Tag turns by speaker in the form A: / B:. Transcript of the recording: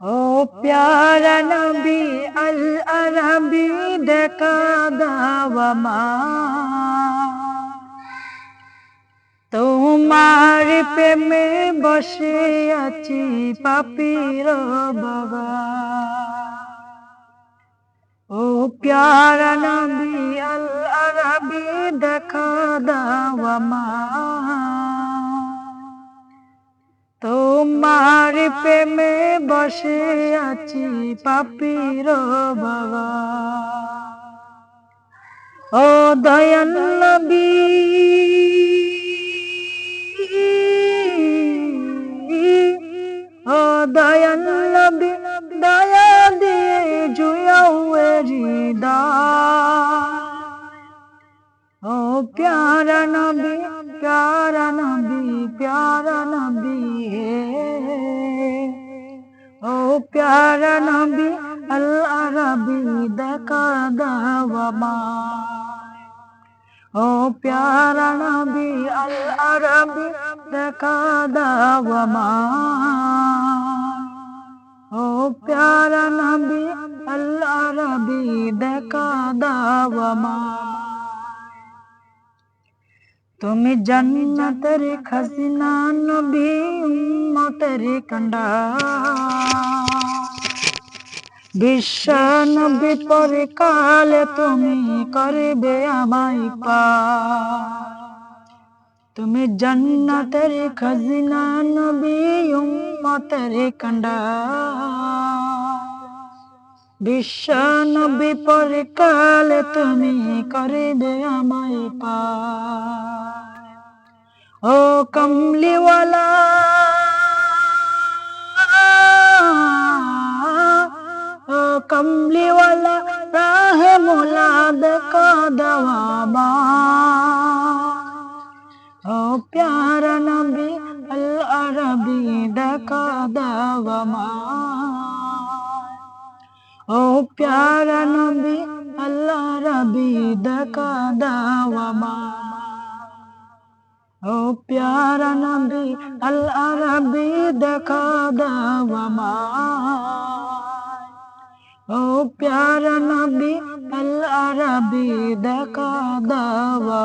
A: ও প্যারা নবী, আল আরবি, দেখা দাওয়া তোমার প্রেমে বসে আছি পাপির বাবা। ও প্যারা নবী, আল আরবি, দেখা দাওয়া প্রেমে বসে আছি পাপির বাবা। ও দয়াল নবী, ও দয়াল নবী, দয়া দিয়ে জুয়াও হৃদয় ও প্যারা নবী প্যারা নবী প্যারা নবী প্যারা নবী আল্লাহ রবি দেখা দাওয়া ও প্যারা নবী আল্লাহ রবি দেখা দাওয়া ও প্যারা নবী আল্লাহ রবি দেখা দাওয়া তুমি জন্নতের খসনা নবী উম্মতের কন্ডা বিশ্ব নবী পরে কালে তুমি করবে আমায় পা তুমি জন্নতের খসনা নবী, উম্মতের কন্ডা বিশ্ব নবী পরে কালে তুমি করবে আমায় পা ও কমলিওয়ালা কমলিওয়ালা রাহ মুলাদ কা দওয়াবা ও প্যারা নবী আল আরবি দকা দওয়ামা ও প্যারা নবী আল আরবি দকা দওয়ামা ও প্যারা নবী আল আরবি দকা দওয়ামা প্যারা নবী আল আরবি দেখা দাওয়া